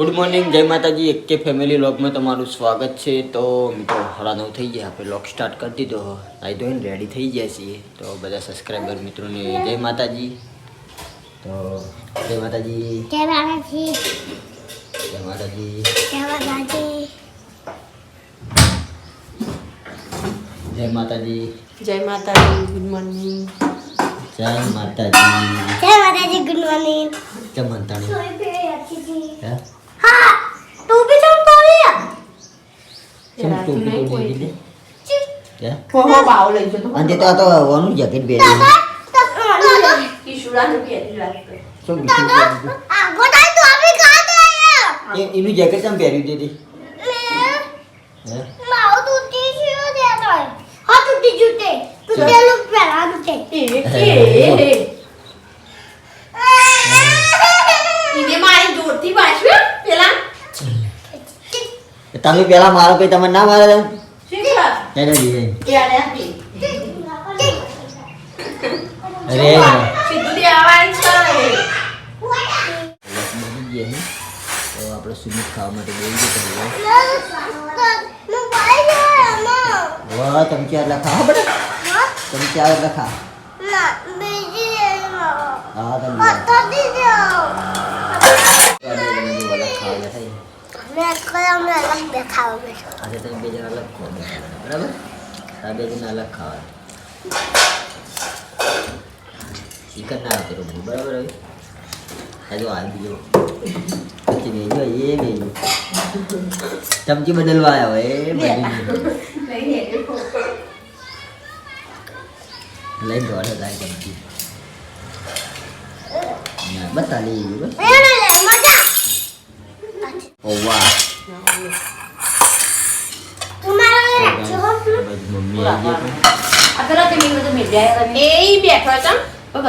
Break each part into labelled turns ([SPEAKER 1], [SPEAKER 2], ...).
[SPEAKER 1] Good morning જય માતાજી એક કે ફેમિલી લોગમાં તમારું સ્વાગત છે તો મિત્રો સાડા નવ થઈ ગયા આપણે લોક સ્ટાર્ટ કરી દીધો આવી ધોઈને રેડી થઈ ગયા છીએ તો બધા સબસ્ક્રાઈબર મિત્રોને જય માતાજી તો જય માતાજી
[SPEAKER 2] જય માતાજી
[SPEAKER 1] જય માતાજી
[SPEAKER 2] જય માતાજી
[SPEAKER 1] જય માતાજી
[SPEAKER 3] જય માતાજી ગુડ મોર્નિંગ
[SPEAKER 1] જય માતાજી
[SPEAKER 2] જય માતાજી ગુડ મોર્નિંગ
[SPEAKER 1] જય મંતાણી હે
[SPEAKER 2] હા તું બી ચમ તોડી
[SPEAKER 1] કેમ ટોપી તોડી દીધી હે
[SPEAKER 3] હો હો બાવ લઈ જતો.
[SPEAKER 1] અંતે તો આ તો ઓનું જેકેટ પહેર્યું
[SPEAKER 3] કિશુડાનું પહેરી રાખતો
[SPEAKER 1] શું બીજું પહેર્યું?
[SPEAKER 2] આ ગોટાઈ તું આવી કા દે
[SPEAKER 1] એ- એનું જેકેટ કેમ પહેર્યું દીદી હે?
[SPEAKER 2] મારો તૂટી ગયો દે તો હા તૂટી જૂતે તૂટેલું પહેલા તૂટે
[SPEAKER 3] એ એ ઈને મારી જોરથી વાંચ્યું પેલા
[SPEAKER 1] તમે પેલા મારો કઈ તમે ના મારે એને દીધે અરે. આપણે સુમિત ખાવા માટે બોલી ગયા વાહ તમે ચાર એટલા ખા? તમે ચાર હા
[SPEAKER 2] મેં કલમ અલગ દેખાવ બેઠો
[SPEAKER 1] આજે તમે બે જણા અલગ ખો બરાબર આ બે જણા અલગ ખાવા ચિકન ના આવતો બધું બરાબર હવે હજુ હાલ બીજો પછી બેજો એ બેજો ચમચી બદલવા આવ્યો એ લઈ લાય ચમચી ના, બતા લઈ ગયું બસ તો મમ્મી આવી
[SPEAKER 3] એ બેઠો છે
[SPEAKER 4] પણ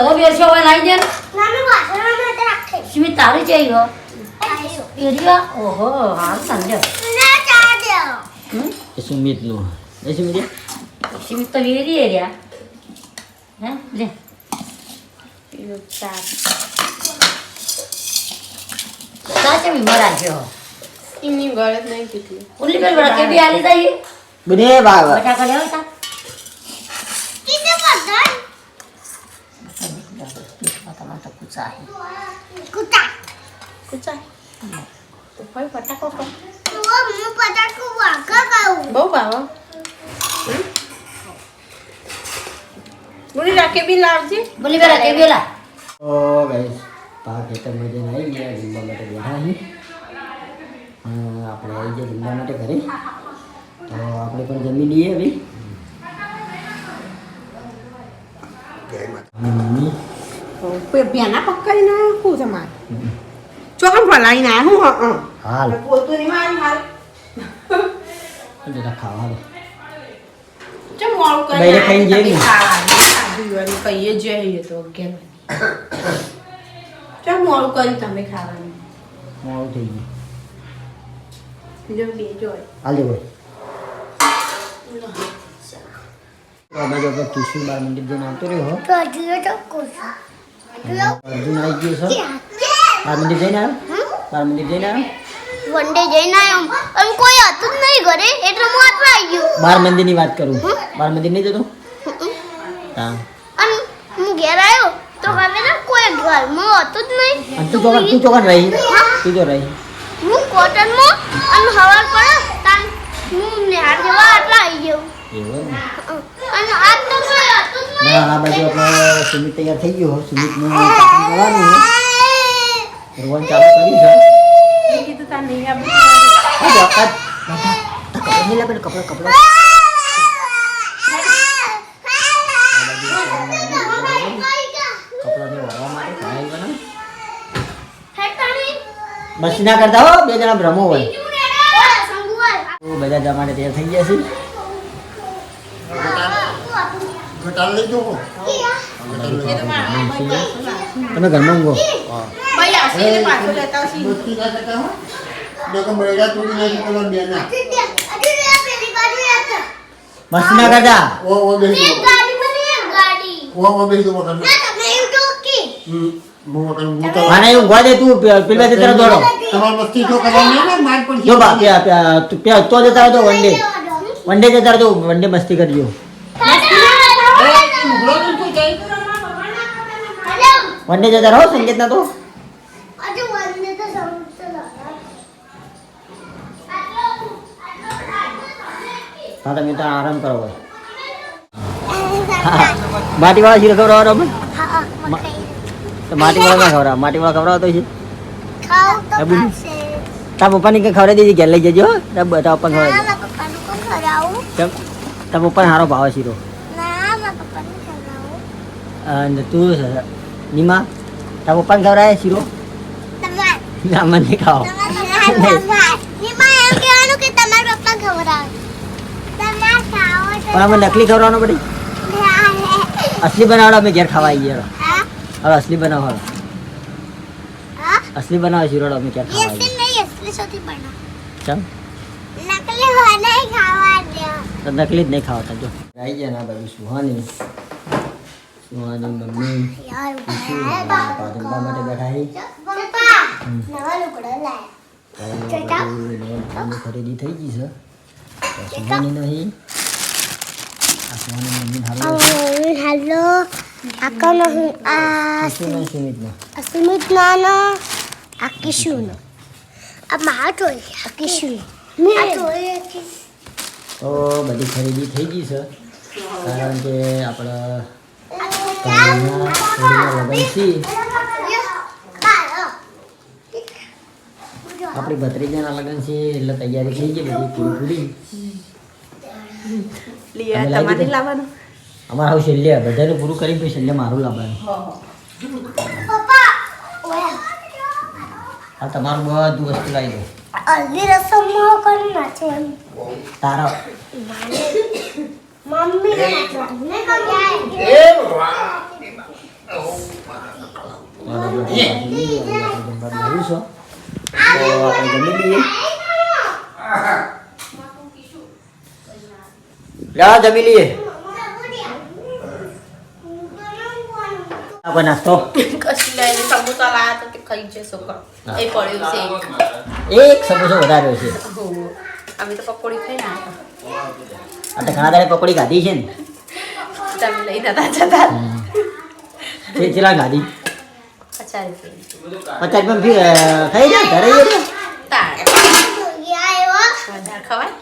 [SPEAKER 4] તારી. એરિયા? ઓહો, હા સમજો.
[SPEAKER 2] ના ચા દો
[SPEAKER 4] એરિયા. હે? લે.
[SPEAKER 3] પેલું. એમની ગળત નહીં કીધી
[SPEAKER 4] ઉલ્લી પેલ બડા બી આલી દઈ?
[SPEAKER 1] બને બાબા
[SPEAKER 4] બટા લેવા તા?
[SPEAKER 2] કીધું બધા
[SPEAKER 4] તમારે તો કૂચા હે.
[SPEAKER 2] કુતા
[SPEAKER 3] કુચા તો ફટાકો કો
[SPEAKER 2] તું હું વાગા
[SPEAKER 3] બહુ ભાવ બોલી રાખે બી લાવજે
[SPEAKER 4] બોલી રાખે બી લા.
[SPEAKER 1] ઓ ગાઈસ પાકે ખેતરમાં જઈને નહીં ગયા લીંબા માટે બેઠા અ, આપણે આવી ગયા લીંબા માટે ઘરે તો આપણે પણ જમી લઈએ હવે.
[SPEAKER 3] પેના ના ના હું
[SPEAKER 1] હાલ.
[SPEAKER 3] નહીં મારી હાલ.
[SPEAKER 1] જરા ખાવા દે.
[SPEAKER 3] ચમ મોડું કરી
[SPEAKER 1] બૈરે જઈએ
[SPEAKER 3] ખાવાનું કહીએ જઈએ તો અગિયાર વાગે. ચમ મોડું કર્યું તમે ખાવાનું.
[SPEAKER 1] મોડું થઈ ગયું.
[SPEAKER 3] જોય
[SPEAKER 1] હાલ ભાઈ અમે જો આપણે કિશોર બાર મંદિર જઈને આવતો રહ્યો
[SPEAKER 2] તો જીઓ તો કુસા
[SPEAKER 1] અર્જુન આવી ગયો છે? બાર મંદિર જઈને આવ્યો બાર મંદિર જઈને આવ્યો
[SPEAKER 2] વનડે જઈને આવ્યો અને કોઈ હતું જ નહીં ઘરે એટલે હું આટલા આવી ગયો.
[SPEAKER 1] બાર મંદિરની વાત કરું. બાર મંદિર નહીં જતો? હા.
[SPEAKER 2] અને હું ઘેર આવ્યો તો હવે કોઈ ઘરમાં હતું જ નહીં.
[SPEAKER 1] તું ચોકન તું ચોકન રહી. તું તો રહી.
[SPEAKER 2] હું કોટનમાં અને હવાર પડે તાન હું નિહાળ જવા આટલા આવી ગયો
[SPEAKER 1] એવું
[SPEAKER 2] અને આજ તો કોઈ હતું જ
[SPEAKER 1] ના આ બાજુ આપણે સુમિત તૈયાર થઈ ગયો સુમિતનું પસંદ કરવાનું છે રોવાનું ચાલુ કરી છે
[SPEAKER 3] કીધું તાર નહીં આપે
[SPEAKER 1] આ જો, આ- આ કપડાં ને, કપડાં કપડાં કપડાને વાળવા માટે કઢાઈ બનાવ. બસ ના કરતા હો બે જણા ભ્રમો હોય. તો બધા જવા માટે તૈયાર થઈ ગયા છે. તમે ઘરમાં ઊંઘો.
[SPEAKER 3] મસ્તી આશી ને પાછો લેતા આવશી?
[SPEAKER 1] બસ ના કરતા
[SPEAKER 2] ગાડી બની ગાડી ના તમે એવું તો કે
[SPEAKER 5] હું વગર હું તો
[SPEAKER 1] મને એવું ગોદે તું પે- પેલા જતા રહો દોડો
[SPEAKER 5] તમારે મસ્તી તો કરવાની નહીં ને માર પણ
[SPEAKER 1] જો બા પ્યા પ્યા તું પ્યા તો જતા રહો તો વન ડે વન ડે જતા રહો તો વન ડે મસ્તી કરજો વન ડે જતા રહો સંગીત ના તો
[SPEAKER 2] હજુ વંદે તો સમજતો નથી.
[SPEAKER 1] હા તમે તો આરામ કરો ભાઈ માટી વાળા શીરો ખવડાવવાનો અમે
[SPEAKER 2] હા, મકાઈ.
[SPEAKER 1] તો માટી વાળા ના ખવડાવ માટી વાળા ખવડાવતો છે. તારા પપ્પાની કંઈ ખવડાવી દીધી ઘેર લઈ જજો. તારા પપ્પાને ખવડાવી કેમ તારા પપ્પાને સારો ભાવે શીરો. અને તું નિમા તારા પપ્પાને ખવડાવે શીરો? ના મને
[SPEAKER 2] ખાવ.
[SPEAKER 1] પણ અમે નકલી ખવડાવવાનો પડી. અસલી બનાવડો અમે ઘેર ખાવા આવી ગયા
[SPEAKER 2] હા?
[SPEAKER 1] હવે અસલી બનાવો હવે. અસલી બનાવો શીરોડો અમે ક્યાં ખાવા
[SPEAKER 2] નહીં, સૌથી બનાવો.
[SPEAKER 1] ચમ?
[SPEAKER 2] નકલી જ નહીં ખાવા દો.
[SPEAKER 1] તો નકલી જ નહીં ખાવા જો. આવી ગયા ના બાજુ સુહાની. સુહાની મમ્મી પાદંબા માટે બેઠા
[SPEAKER 2] પપ્પા, નવા લુગડા લાયા.
[SPEAKER 1] ખરીદી થઈ ગઈ છે. સુહાની નહીં. આ સુહાની મમ્મી હારું
[SPEAKER 2] હેલો આકાનો આ
[SPEAKER 1] શું નહીં સુમિતમાં
[SPEAKER 2] અસ્મિત નાનો આ કિશુનો આ મારો આ કિશુનો આ જોઈ
[SPEAKER 1] તો બધી ખરીદી થઈ ગઈ છે કારણ કે આપણા આપણી ભત્રીજાના લગ્ન છે એટલે તૈયારી થઈ ગઈ બધી પૂરી લાગી
[SPEAKER 3] તમારે લાવવાનું.
[SPEAKER 1] અમારે હવે છેલ્લે બધાનું પૂરું કરી પછી છેલ્લે મારું લાવવાનું.
[SPEAKER 2] પપ્પા
[SPEAKER 1] આ તમારું બધું વસ્તુ લાવી દો.
[SPEAKER 2] અલ્લી રસમમાં કરી નાચે એમ.
[SPEAKER 1] તારા.
[SPEAKER 2] મમ્મી ને
[SPEAKER 1] છો. તો આપણે જમી લઈએ. લા જમી લઈએ. આપણે નાસ્તો
[SPEAKER 3] ખાઈ એક.
[SPEAKER 1] સમોસો વધાર્યો છે.
[SPEAKER 3] હોવ. અમે તો પકોડી આવ્યા
[SPEAKER 1] આ તો ઘણા દાડે પકોડી ગાધી છે ને.
[SPEAKER 3] તમે લઈ નતા જતા.
[SPEAKER 1] ચેલા ગાધી
[SPEAKER 3] પચાસ રૂપિયા.
[SPEAKER 1] પચાસ પણ ફી ખાઈ જાય ઘરે.
[SPEAKER 3] ખવાય?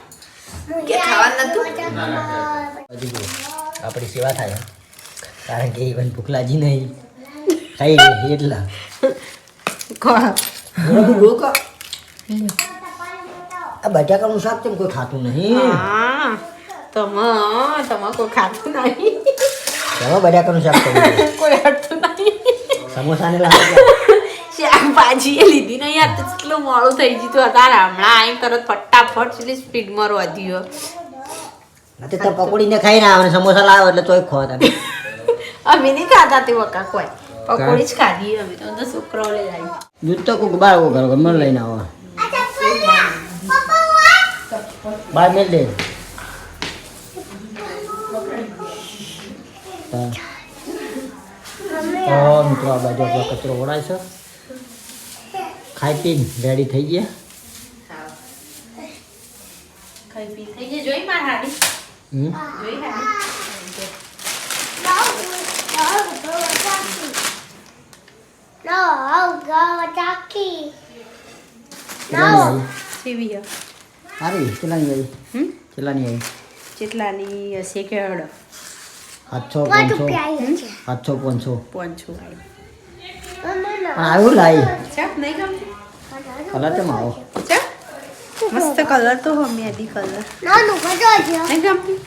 [SPEAKER 3] કે ખાવાનું નતું?
[SPEAKER 1] આપણી સેવા થાય કારણ કે ઈવન ભૂખલાજી નહીં. ખાઈ ગઈ એટલા. આ બટાકાનું શાક તેમ કોઈ ખાતું નહીં?
[SPEAKER 3] હા તમા તમ કોઈ ખાતું નહીં.
[SPEAKER 1] એમાં બટાકાનું શાક
[SPEAKER 3] કોઈ હટતું નહીં.
[SPEAKER 1] સમોસાને લાગે
[SPEAKER 3] શાકભાજી એ લીધી નહીં યાર કેટલું મોડું થઈ ગયું હતું. તારે હમણાં આઈ તરત ફટાફટ એટલી સ્પીડમાં વધ્યો
[SPEAKER 1] નથી તો પકોડીને ખાઈ ના આવે સમોસા લાવો એટલે તોય ખો તમે.
[SPEAKER 3] અમે નહીં ખાતા તે વખા કોઈ. પકોડી જ ખાધી અમે તો. તો છોકરાઓ લઈ આવી.
[SPEAKER 1] દૂધ તો કોક બાર કરો ગમે લઈને આવો. બાર મેલ દે. મિત્રો આ બાજુ કચરો ઓળાય છે. ખાઈ પીને રેડી થઈ ગયા
[SPEAKER 3] ખાઈ પી થઈ જાય જોઈ માર હાડી
[SPEAKER 1] હમ
[SPEAKER 3] જોઈ હાડી
[SPEAKER 1] કેટલાની આવી
[SPEAKER 3] સીવી હે.
[SPEAKER 1] સારી કેટલાની આવી
[SPEAKER 3] હમ
[SPEAKER 1] કેટલાની આવી
[SPEAKER 3] જેટલાની હશે કે હળ
[SPEAKER 1] સાતસો પાંચસો સાતસો પાંચસો
[SPEAKER 3] પોંચું આવી
[SPEAKER 1] લાવી
[SPEAKER 3] ચાપ નહીં ગમતી?
[SPEAKER 1] કલર તો
[SPEAKER 3] ચાપ મસ્ત કલર તો હો મેદી કલર
[SPEAKER 2] નાનું કજો
[SPEAKER 3] નહીં ગમતી?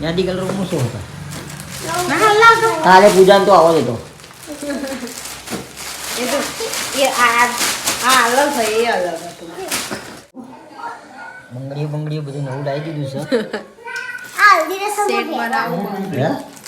[SPEAKER 1] યાદી કલર હું શું હતા કાલે પૂજાને તો આવો દેતો
[SPEAKER 3] એ તો એ આ આ અલગ હોય એ અલગ હતું.
[SPEAKER 1] બંગડીઓ બંગડીઓ બધું નવું લાવી દીધું છે.
[SPEAKER 3] સેટ બનાવું
[SPEAKER 1] હે?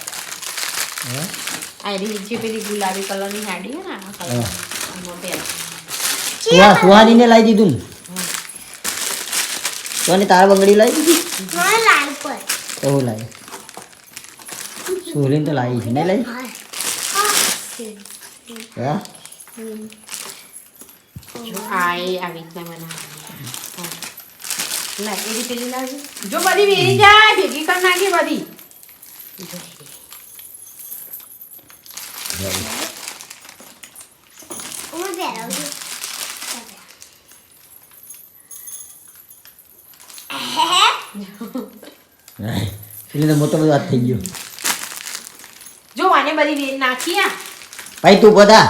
[SPEAKER 1] હે?
[SPEAKER 3] આયરી જે પેલી ગુલાબી કલરની સાડી હોય ને આ કલર
[SPEAKER 1] હા. સુહા સુહાનીને લાવી દીધું ને? સુહાની તાર બંગડી લાવી દીધી?
[SPEAKER 2] મને લાલ પર.
[SPEAKER 1] તો લાવી સુહલીને તો લાવી છે લાવી હા.
[SPEAKER 3] જો આવી રીતના હા. પેલી બધી વેરી જાય ભેગી કરી નાખી બધી.
[SPEAKER 2] હું
[SPEAKER 1] એટલે તો મોટો બધો હાથ થઈ ગયો
[SPEAKER 3] જો આને બધી વેરી નાખી આ
[SPEAKER 1] ભાઈ તું બધા.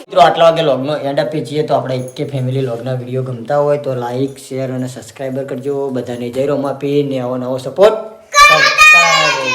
[SPEAKER 1] મિત્રો આટલા વાગે લોગનો એન્ડ આપીએ છીએ તો આપણે કે ફેમિલી લોગના વીડિયો ગમતા હોય તો લાઈક શેર અને સબસ્ક્રાઈબર કરજો. બધાને જય રોમાપી ને આવો નવો સપોર્ટ કરતા રહેજો